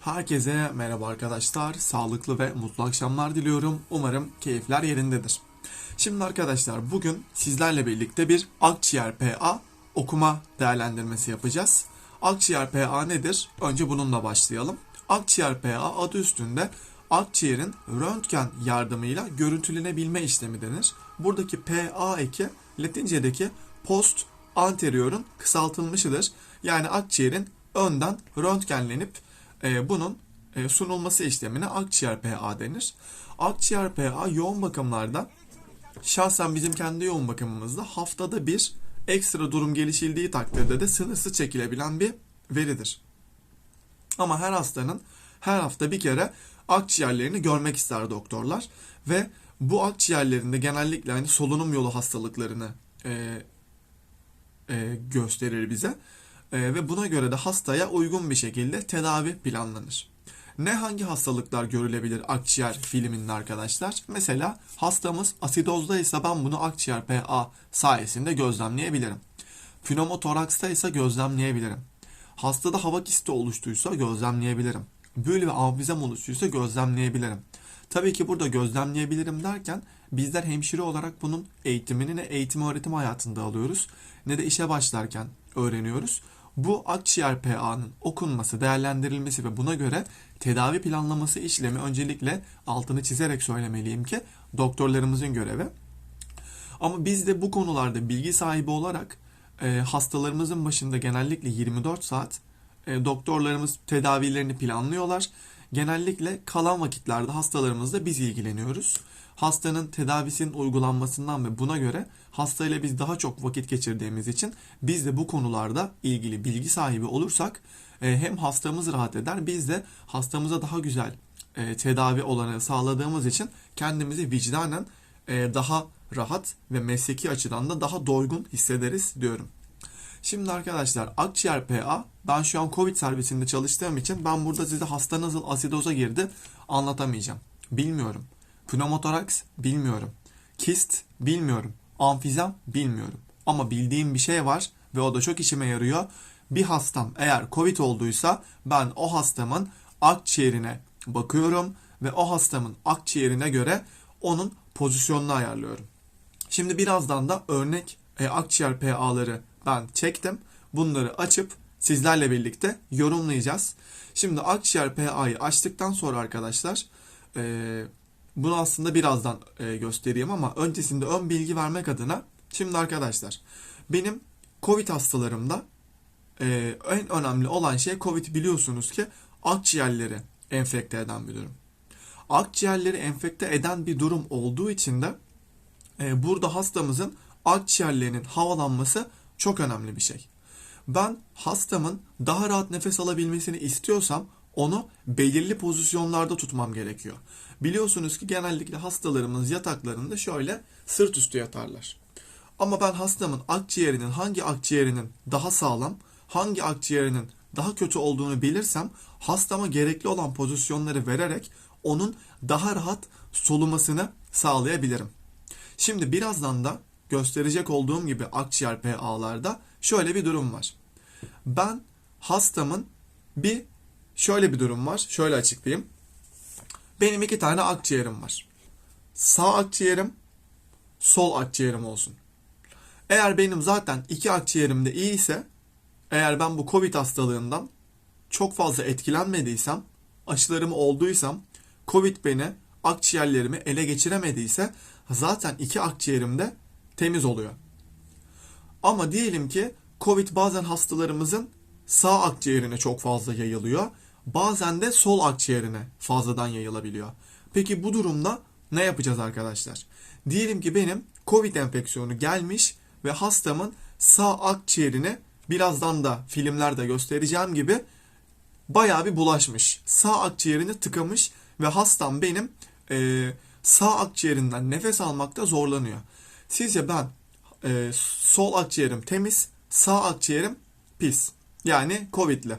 Herkese merhaba arkadaşlar. Sağlıklı ve mutlu akşamlar diliyorum. Umarım keyifler yerindedir. Şimdi arkadaşlar bugün sizlerle birlikte bir akciğer PA okuma değerlendirmesi yapacağız. Akciğer PA nedir? Önce bununla başlayalım. Akciğer PA adı üstünde akciğerin röntgen yardımıyla görüntülenebilme işlemi denir. Buradaki PA eki Latincedeki post anterior'un kısaltılmışıdır. Yani akciğerin önden röntgenlenip e, bunun e, sunulması işlemine akciğer PA denir. Akciğer PA yoğun bakımlarda şahsen bizim kendi yoğun bakımımızda haftada bir ekstra durum gelişildiği takdirde de sınırsız çekilebilen bir veridir. Ama her hastanın her hafta bir kere akciğerlerini görmek ister doktorlar ve bu akciğerlerinde genellikle hani solunum yolu hastalıklarını e, e, gösterir bize ve buna göre de hastaya uygun bir şekilde tedavi planlanır. Ne hangi hastalıklar görülebilir akciğer filminde arkadaşlar? Mesela hastamız asidozdaysa ben bunu akciğer PA sayesinde gözlemleyebilirim. Pneumotoraksta ise gözlemleyebilirim. Hastada hava kisti oluştuysa gözlemleyebilirim. Bül ve amfizem oluştuysa gözlemleyebilirim. Tabii ki burada gözlemleyebilirim derken bizler hemşire olarak bunun eğitimini ne eğitim öğretim hayatında alıyoruz ne de işe başlarken öğreniyoruz. Bu akciğer PA'nın okunması, değerlendirilmesi ve buna göre tedavi planlaması işlemi öncelikle altını çizerek söylemeliyim ki doktorlarımızın görevi. Ama biz de bu konularda bilgi sahibi olarak e, hastalarımızın başında genellikle 24 saat e, doktorlarımız tedavilerini planlıyorlar. Genellikle kalan vakitlerde hastalarımızla biz ilgileniyoruz. Hastanın tedavisinin uygulanmasından ve buna göre hastayla biz daha çok vakit geçirdiğimiz için biz de bu konularda ilgili bilgi sahibi olursak e, hem hastamız rahat eder biz de hastamıza daha güzel e, tedavi olanağı sağladığımız için kendimizi vicdanen e, daha rahat ve mesleki açıdan da daha doygun hissederiz diyorum. Şimdi arkadaşlar akciğer PA ben şu an Covid servisinde çalıştığım için ben burada size hasta nasıl asidoza girdi anlatamayacağım. Bilmiyorum. Pneumotoraks bilmiyorum. Kist bilmiyorum. Amfizem bilmiyorum. Ama bildiğim bir şey var ve o da çok işime yarıyor. Bir hastam eğer Covid olduysa ben o hastamın akciğerine bakıyorum ve o hastamın akciğerine göre onun pozisyonunu ayarlıyorum. Şimdi birazdan da örnek e, akciğer PA'ları ben çektim. Bunları açıp sizlerle birlikte yorumlayacağız. Şimdi akciğer PA'yı açtıktan sonra arkadaşlar e, bunu aslında birazdan e, göstereyim ama öncesinde ön bilgi vermek adına şimdi arkadaşlar benim Covid hastalarımda e, en önemli olan şey Covid biliyorsunuz ki akciğerleri enfekte eden bir durum. Akciğerleri enfekte eden bir durum olduğu için de e, burada hastamızın akciğerlerinin havalanması çok önemli bir şey. Ben hastamın daha rahat nefes alabilmesini istiyorsam onu belirli pozisyonlarda tutmam gerekiyor. Biliyorsunuz ki genellikle hastalarımız yataklarında şöyle sırt üstü yatarlar. Ama ben hastamın akciğerinin hangi akciğerinin daha sağlam, hangi akciğerinin daha kötü olduğunu bilirsem hastama gerekli olan pozisyonları vererek onun daha rahat solumasını sağlayabilirim. Şimdi birazdan da gösterecek olduğum gibi akciğer PA'larda şöyle bir durum var. Ben hastamın bir şöyle bir durum var. Şöyle açıklayayım. Benim iki tane akciğerim var. Sağ akciğerim, sol akciğerim olsun. Eğer benim zaten iki akciğerim de iyi ise, eğer ben bu Covid hastalığından çok fazla etkilenmediysem, aşılarım olduysam, Covid beni, akciğerlerimi ele geçiremediyse zaten iki akciğerim de temiz oluyor. Ama diyelim ki Covid bazen hastalarımızın sağ akciğerine çok fazla yayılıyor. Bazen de sol akciğerine fazladan yayılabiliyor. Peki bu durumda ne yapacağız arkadaşlar? Diyelim ki benim Covid enfeksiyonu gelmiş ve hastamın sağ akciğerine birazdan da filmlerde göstereceğim gibi bayağı bir bulaşmış. Sağ akciğerini tıkamış ve hastam benim e, sağ akciğerinden nefes almakta zorlanıyor. Sizce ben e, sol akciğerim temiz, sağ akciğerim pis. Yani Covid'li.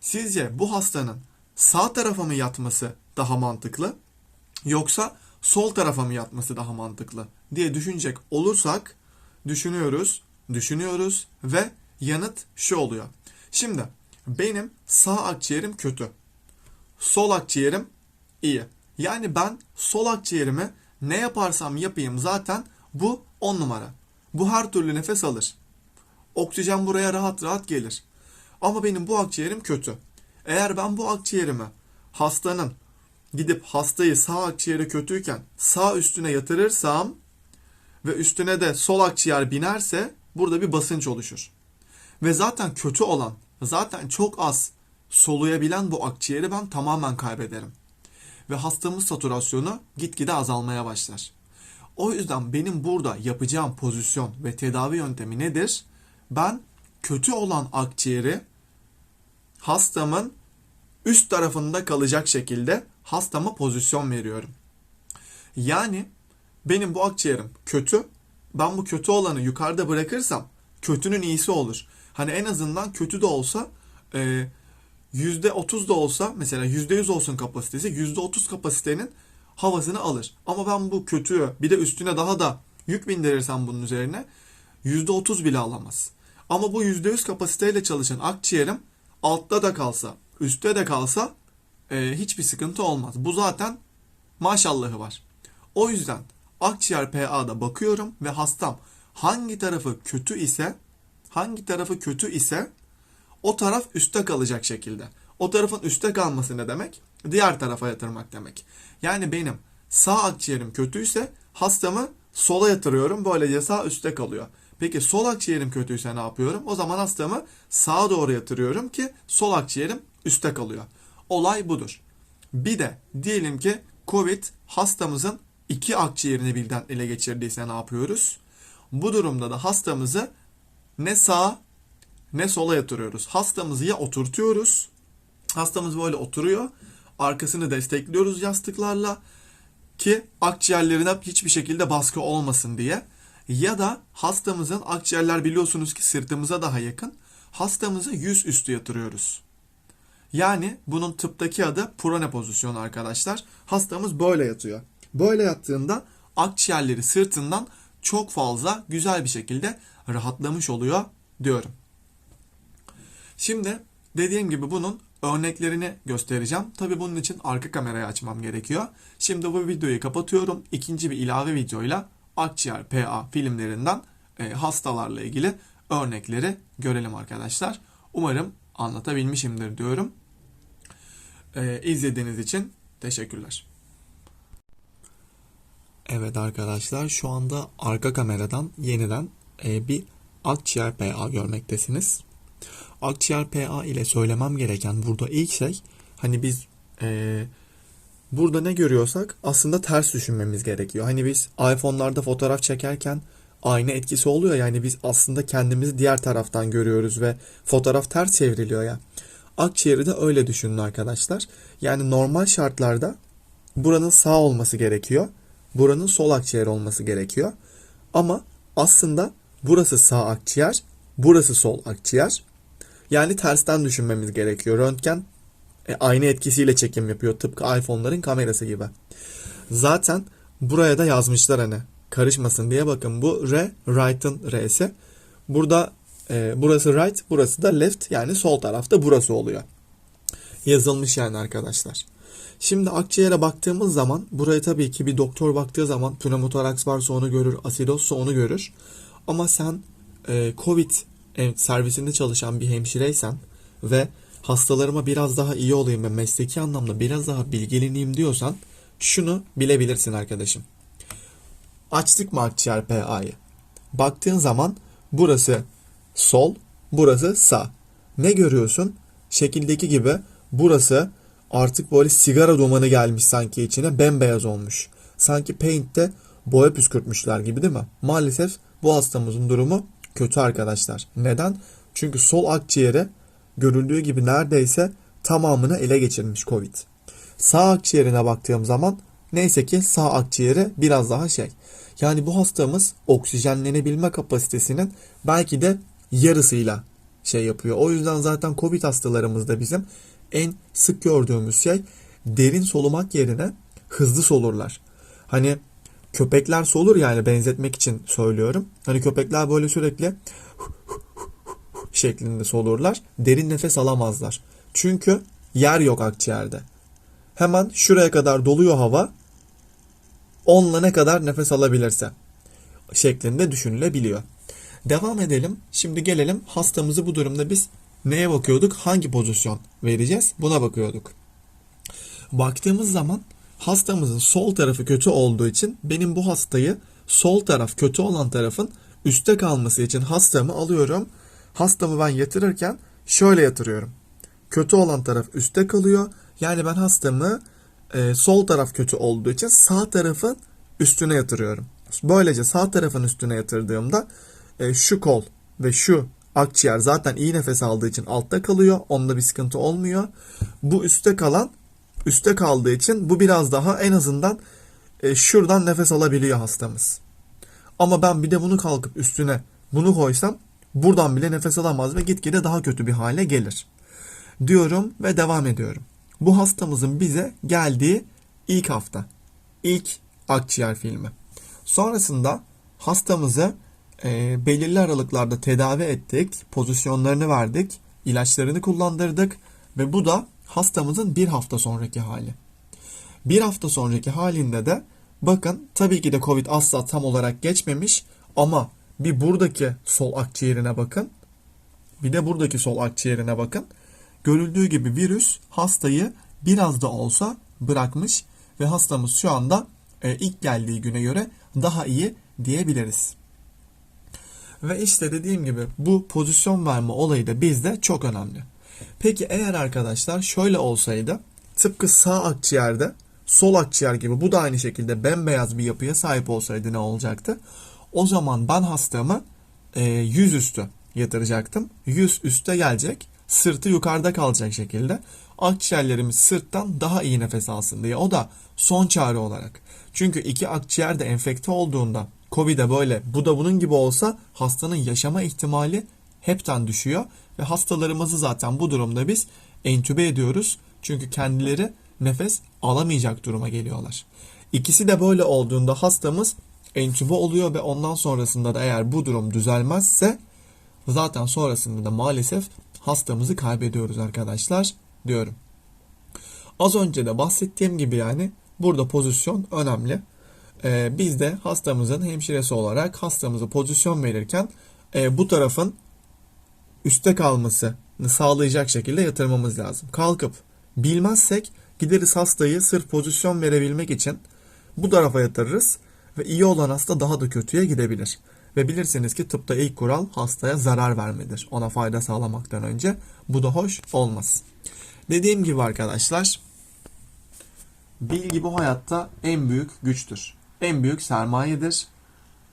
Sizce bu hastanın sağ tarafa mı yatması daha mantıklı yoksa sol tarafa mı yatması daha mantıklı diye düşünecek olursak düşünüyoruz, düşünüyoruz ve yanıt şu oluyor. Şimdi benim sağ akciğerim kötü. sol akciğerim iyi. Yani ben sol akciğerimi ne yaparsam yapayım zaten bu 10 numara. Bu her türlü nefes alır. Oksijen buraya rahat rahat gelir. Ama benim bu akciğerim kötü. Eğer ben bu akciğerimi hastanın gidip hastayı sağ akciğeri kötüyken sağ üstüne yatırırsam ve üstüne de sol akciğer binerse burada bir basınç oluşur. Ve zaten kötü olan, zaten çok az soluyabilen bu akciğeri ben tamamen kaybederim. Ve hastamın saturasyonu gitgide azalmaya başlar. O yüzden benim burada yapacağım pozisyon ve tedavi yöntemi nedir? Ben kötü olan akciğeri hastamın üst tarafında kalacak şekilde hastama pozisyon veriyorum. Yani benim bu akciğerim kötü. Ben bu kötü olanı yukarıda bırakırsam kötünün iyisi olur. Hani en azından kötü de olsa e, %30 da olsa mesela %100 olsun kapasitesi %30 kapasitenin havasını alır. Ama ben bu kötüyü bir de üstüne daha da yük bindirirsem bunun üzerine %30 bile alamaz. Ama bu %100 kapasiteyle çalışan akciğerim altta da kalsa, üstte de kalsa e, hiçbir sıkıntı olmaz. Bu zaten maşallahı var. O yüzden akciğer PA'da bakıyorum ve hastam hangi tarafı kötü ise hangi tarafı kötü ise o taraf üstte kalacak şekilde. O tarafın üstte kalması ne demek? Diğer tarafa yatırmak demek. Yani benim sağ akciğerim kötüyse hastamı sola yatırıyorum. Böylece sağ üstte kalıyor. Peki sol akciğerim kötüyse ne yapıyorum? O zaman hastamı sağa doğru yatırıyorum ki sol akciğerim üstte kalıyor. Olay budur. Bir de diyelim ki Covid hastamızın iki akciğerini birden ele geçirdiyse ne yapıyoruz? Bu durumda da hastamızı ne sağa ne sola yatırıyoruz. Hastamızı ya oturtuyoruz. Hastamız böyle oturuyor. Arkasını destekliyoruz yastıklarla ki akciğerlerine hiçbir şekilde baskı olmasın diye. Ya da hastamızın akciğerler biliyorsunuz ki sırtımıza daha yakın. Hastamızı yüz üstü yatırıyoruz. Yani bunun tıptaki adı prone pozisyonu arkadaşlar. Hastamız böyle yatıyor. Böyle yattığında akciğerleri sırtından çok fazla güzel bir şekilde rahatlamış oluyor diyorum. Şimdi dediğim gibi bunun örneklerini göstereceğim. Tabi bunun için arka kamerayı açmam gerekiyor. Şimdi bu videoyu kapatıyorum. İkinci bir ilave videoyla akciğer PA filmlerinden e, hastalarla ilgili örnekleri görelim arkadaşlar. Umarım anlatabilmişimdir diyorum. E, izlediğiniz için teşekkürler. Evet arkadaşlar şu anda arka kameradan yeniden e, bir akciğer PA görmektesiniz. Akciğer PA ile söylemem gereken burada ilk şey hani biz e, burada ne görüyorsak aslında ters düşünmemiz gerekiyor. Hani biz iPhone'larda fotoğraf çekerken ayna etkisi oluyor yani biz aslında kendimizi diğer taraftan görüyoruz ve fotoğraf ters çevriliyor ya. Akciğeri de öyle düşünün arkadaşlar. Yani normal şartlarda buranın sağ olması gerekiyor. Buranın sol akciğer olması gerekiyor. Ama aslında burası sağ akciğer, burası sol akciğer. Yani tersten düşünmemiz gerekiyor. Röntgen e, aynı etkisiyle çekim yapıyor tıpkı iPhone'ların kamerası gibi. Zaten buraya da yazmışlar hani karışmasın diye bakın bu R, right'ın R'si. Burada e, burası right, burası da left yani sol tarafta burası oluyor. Yazılmış yani arkadaşlar. Şimdi akciğere baktığımız zaman buraya tabii ki bir doktor baktığı zaman pneumotoraks varsa onu görür, asidozsa onu görür. Ama sen e, COVID servisinde çalışan bir hemşireysen ve hastalarıma biraz daha iyi olayım ve mesleki anlamda biraz daha bilgileneyim diyorsan şunu bilebilirsin arkadaşım. Açtık mı akciğer PA'yı? Baktığın zaman burası sol, burası sağ. Ne görüyorsun? Şekildeki gibi burası artık böyle sigara dumanı gelmiş sanki içine bembeyaz olmuş. Sanki paint'te boya püskürtmüşler gibi değil mi? Maalesef bu hastamızın durumu kötü arkadaşlar. Neden? Çünkü sol akciğere görüldüğü gibi neredeyse tamamını ele geçirmiş Covid. Sağ akciğerine baktığım zaman neyse ki sağ akciğeri biraz daha şey. Yani bu hastamız oksijenlenebilme kapasitesinin belki de yarısıyla şey yapıyor. O yüzden zaten Covid hastalarımızda bizim en sık gördüğümüz şey derin solumak yerine hızlı solurlar. Hani köpekler solur yani benzetmek için söylüyorum. Hani köpekler böyle sürekli şeklinde solurlar. Derin nefes alamazlar. Çünkü yer yok akciğerde. Hemen şuraya kadar doluyor hava. Onunla ne kadar nefes alabilirse şeklinde düşünülebiliyor. Devam edelim. Şimdi gelelim hastamızı bu durumda biz neye bakıyorduk? Hangi pozisyon vereceğiz? Buna bakıyorduk. Baktığımız zaman hastamızın sol tarafı kötü olduğu için benim bu hastayı sol taraf kötü olan tarafın üstte kalması için hastamı alıyorum. Hastamı ben yatırırken şöyle yatırıyorum. Kötü olan taraf üstte kalıyor. Yani ben hastamı e, sol taraf kötü olduğu için sağ tarafın üstüne yatırıyorum. Böylece sağ tarafın üstüne yatırdığımda e, şu kol ve şu akciğer zaten iyi nefes aldığı için altta kalıyor. Onda bir sıkıntı olmuyor. Bu üstte kalan üstte kaldığı için bu biraz daha en azından e, şuradan nefes alabiliyor hastamız. Ama ben bir de bunu kalkıp üstüne bunu koysam buradan bile nefes alamaz ve gitgide daha kötü bir hale gelir. Diyorum ve devam ediyorum. Bu hastamızın bize geldiği ilk hafta. ilk akciğer filmi. Sonrasında hastamızı e, belirli aralıklarda tedavi ettik, pozisyonlarını verdik, ilaçlarını kullandırdık ve bu da hastamızın bir hafta sonraki hali. Bir hafta sonraki halinde de bakın tabii ki de Covid asla tam olarak geçmemiş ama bir buradaki sol akciğerine bakın. Bir de buradaki sol akciğerine bakın. Görüldüğü gibi virüs hastayı biraz da olsa bırakmış ve hastamız şu anda e, ilk geldiği güne göre daha iyi diyebiliriz. Ve işte dediğim gibi bu pozisyon verme olayı da bizde çok önemli. Peki eğer arkadaşlar şöyle olsaydı tıpkı sağ akciğerde sol akciğer gibi bu da aynı şekilde bembeyaz bir yapıya sahip olsaydı ne olacaktı? O zaman ben hastamı e, yüz üstü yatıracaktım. Yüz üste gelecek. Sırtı yukarıda kalacak şekilde. Akciğerlerimiz sırttan daha iyi nefes alsın diye. O da son çare olarak. Çünkü iki akciğer de enfekte olduğunda Covid'e böyle bu da bunun gibi olsa hastanın yaşama ihtimali hepten düşüyor. Ve hastalarımızı zaten bu durumda biz entübe ediyoruz. Çünkü kendileri nefes alamayacak duruma geliyorlar. İkisi de böyle olduğunda hastamız entübe oluyor ve ondan sonrasında da eğer bu durum düzelmezse zaten sonrasında da maalesef hastamızı kaybediyoruz arkadaşlar diyorum. Az önce de bahsettiğim gibi yani burada pozisyon önemli. Ee, biz de hastamızın hemşiresi olarak hastamıza pozisyon verirken e, bu tarafın üstte kalmasını sağlayacak şekilde yatırmamız lazım. Kalkıp bilmezsek gideriz hastayı sırf pozisyon verebilmek için bu tarafa yatırırız ve iyi olan hasta daha da kötüye gidebilir. Ve bilirsiniz ki tıpta ilk kural hastaya zarar vermedir. Ona fayda sağlamaktan önce. Bu da hoş olmaz. Dediğim gibi arkadaşlar bilgi bu hayatta en büyük güçtür. En büyük sermayedir.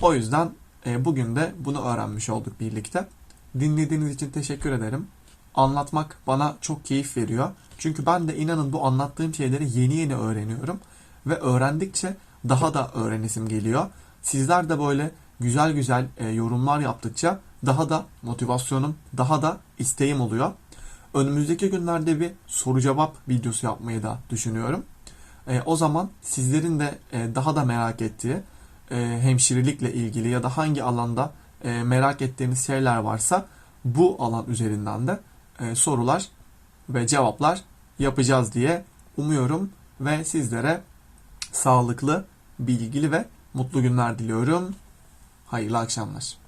O yüzden e, bugün de bunu öğrenmiş olduk birlikte. Dinlediğiniz için teşekkür ederim. Anlatmak bana çok keyif veriyor. Çünkü ben de inanın bu anlattığım şeyleri yeni yeni öğreniyorum. Ve öğrendikçe daha da öğrenisim geliyor. Sizler de böyle güzel güzel e, yorumlar yaptıkça daha da motivasyonum, daha da isteğim oluyor. Önümüzdeki günlerde bir soru cevap videosu yapmayı da düşünüyorum. E, o zaman sizlerin de e, daha da merak ettiği e, hemşirelikle ilgili ya da hangi alanda e, merak ettiğiniz şeyler varsa bu alan üzerinden de e, sorular ve cevaplar yapacağız diye umuyorum ve sizlere sağlıklı, bilgili ve mutlu günler diliyorum. Hayırlı akşamlar.